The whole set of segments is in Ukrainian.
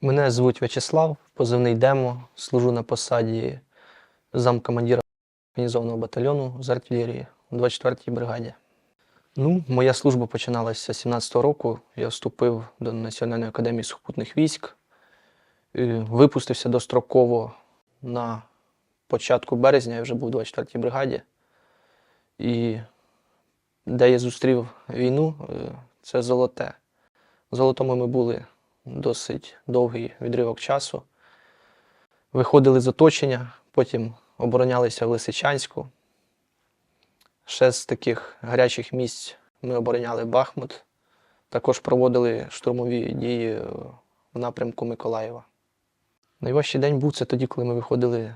Мене звуть В'ячеслав, позивний Демо, служу на посаді замкомандира організованого батальйону з артилерії у 24-й бригаді. Ну, моя служба починалася з 17-го року. Я вступив до Національної академії сухопутних військ, е, випустився достроково на початку березня, я вже був у 24-й бригаді. І де я зустрів війну, е, це золоте. Золотому ми були досить довгий відривок часу. Виходили з оточення, потім оборонялися в Лисичанську. Ще з таких гарячих місць ми обороняли Бахмут. Також проводили штурмові дії в напрямку Миколаєва. Найважчий день був це тоді, коли ми виходили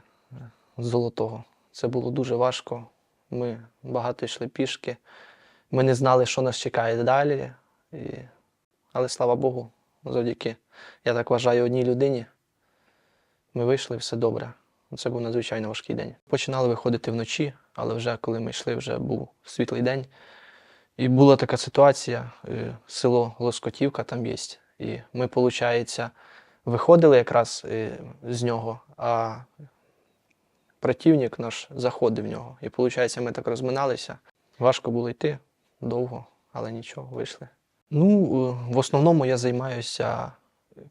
з Золотого. Це було дуже важко. Ми багато йшли пішки. Ми не знали, що нас чекає далі. І... Але слава Богу, завдяки, я так вважаю, одній людині. Ми вийшли, все добре. Це був надзвичайно важкий день. Починали виходити вночі, але вже коли ми йшли, вже був світлий день. І була така ситуація, е, село Лоскотівка там є. І ми, виходить, виходили якраз е, з нього, а противник наш заходив в нього. І виходить, ми так розминалися. Важко було йти довго, але нічого, вийшли. Ну, е, в основному я займаюся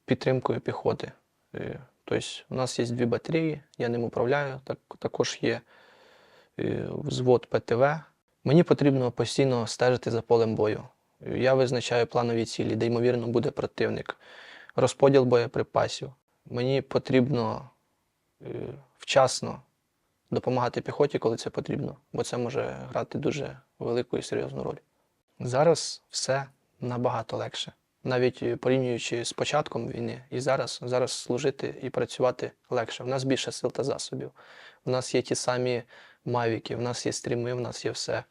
підтримкою піхоти. Е, Тобто, у нас є дві батареї, я ним управляю. Так, також є е, взвод ПТВ. Мені потрібно постійно стежити за полем бою. Я визначаю планові цілі, де ймовірно буде противник, розподіл боєприпасів. Мені потрібно вчасно допомагати піхоті, коли це потрібно, бо це може грати дуже велику і серйозну роль. Зараз все набагато легше. Навіть е, порівнюючи з початком війни і зараз, зараз служити і працювати легше. У нас більше сил та засобів. У нас є ті самі мавіки, у нас є стріми, у нас є все.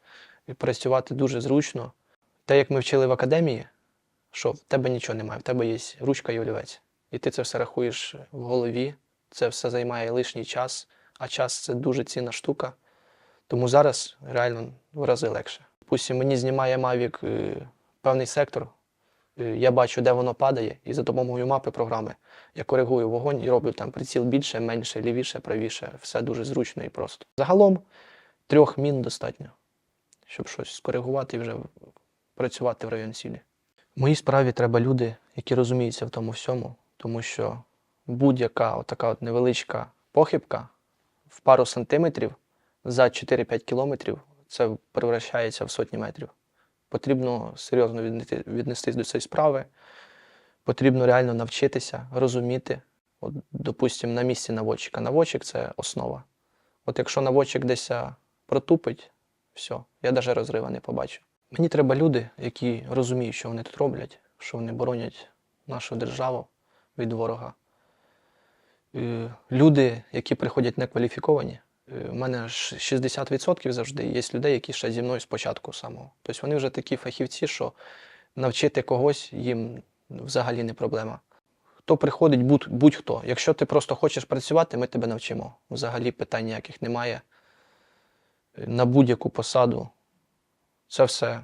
І працювати дуже зручно. Те, як ми вчили в академії, що в тебе нічого немає, в тебе є ручка і олівець. І ти це все рахуєш в голові, це все займає лишній час, а час це дуже цінна штука. Тому зараз реально в рази легше. Пусть мені знімає Mavic е, певний сектор, е, я бачу, де воно падає, і за допомогою мапи програми я коригую вогонь і роблю там приціл більше, менше, лівіше, правіше. Все дуже зручно і просто. Загалом трьох мін достатньо, щоб щось скоригувати і вже працювати в районі цілі. В моїй справі треба люди, які розуміються в тому всьому, тому що будь-яка отака от невеличка похибка в пару сантиметрів за 4-5 кілометрів це превращається в сотні метрів. Потрібно серйозно віднестись до цієї справи. Потрібно реально навчитися, розуміти. От, допустимо, на місці наводчика. Наводчик це основа. От якщо наводчик десь протупить, все, я навіть розрива не побачу. Мені треба люди, які розуміють, що вони тут роблять, що вони боронять нашу державу від ворога. Е, Люди, які приходять некваліфіковані, у мене 60% завжди є людей, які ще зі мною спочатку самого. Тобто вони вже такі фахівці, що навчити когось їм взагалі не проблема. Хто приходить, будь- будь-хто. Якщо ти просто хочеш працювати, ми тебе навчимо. Взагалі питань ніяких немає. На будь-яку посаду. Це все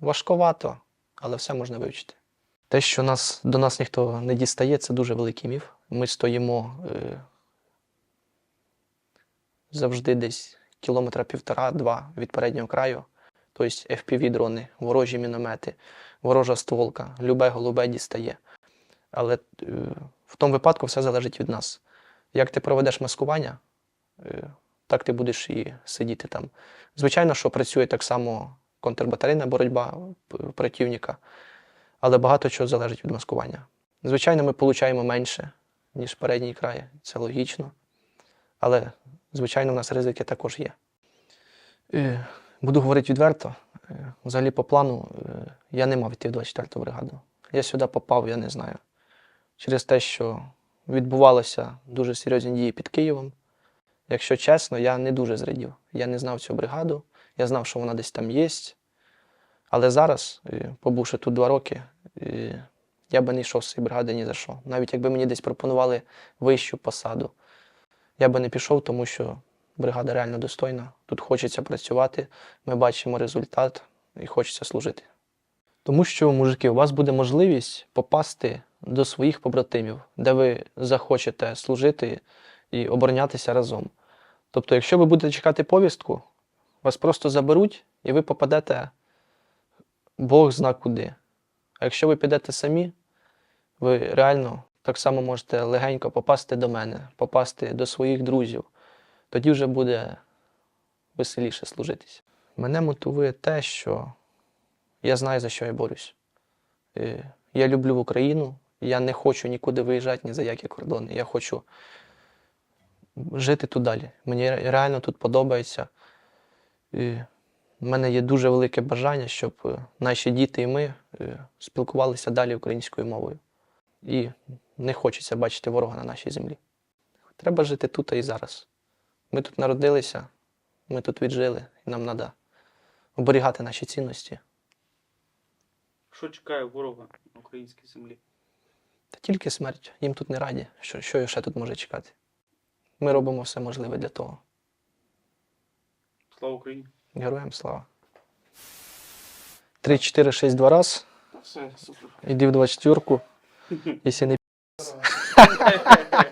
важковато, але все можна вивчити. Те, що нас, до нас ніхто не дістає, це дуже великий міф. Ми стоїмо е, завжди десь кілометра півтора-два від переднього краю. Тобто FPV-дрони, ворожі міномети, ворожа стволка, любе голубе дістає. Але е, в тому випадку все залежить від нас. Як ти проведеш маскування, е, так ти будеш і сидіти там. Звичайно, що працює так само контрбатарейна боротьба противника, але багато чого залежить від маскування. Звичайно, ми получаємо менше, ніж передній край, це логічно. Але, звичайно, в нас ризики також є. Е, Буду говорити відверто. е, Взагалі, по плану, е, я не мав йти в 24-ту бригаду. Я сюди попав, я не знаю. Через те, що відбувалися дуже серйозні дії під Києвом. Якщо чесно, я не дуже зрадів. Я не знав цю бригаду, я знав, що вона десь там є. Але зараз, побувши тут два роки, я би не йшов з цієї бригади ні за що. Навіть якби мені десь пропонували вищу посаду, я би не пішов, тому що бригада реально достойна. Тут хочеться працювати, ми бачимо результат і хочеться служити. Тому що, мужики, у вас буде можливість попасти до своїх побратимів, де ви захочете служити і оборонятися разом. Тобто, якщо ви будете чекати повістку, вас просто заберуть і ви попадете Бог зна куди. А якщо ви підете самі, ви реально так само можете легенько попасти до мене, попасти до своїх друзів. Тоді вже буде веселіше служитися. Мене мотивує те, що я знаю, за що я борюсь. Е, Я люблю Україну, я не хочу нікуди виїжджати ні за які кордони. Я хочу жити тут далі. Мені реально тут подобається. І в мене є дуже велике бажання, щоб е, наші діти і ми е, спілкувалися далі українською мовою. І не хочеться бачити ворога на нашій землі. Треба жити тут і зараз. Ми тут народилися, ми тут віджили, і нам треба оберігати наші цінності. Що чекає ворога на українській землі? Та тільки смерть. Їм тут не раді. Що, що ще тут може чекати? Ми робимо все можливе для того. Слава Україні! Героям слава. 3, 4, 6, 2 раз. Все, супер. Іди в 24-ку, якщо не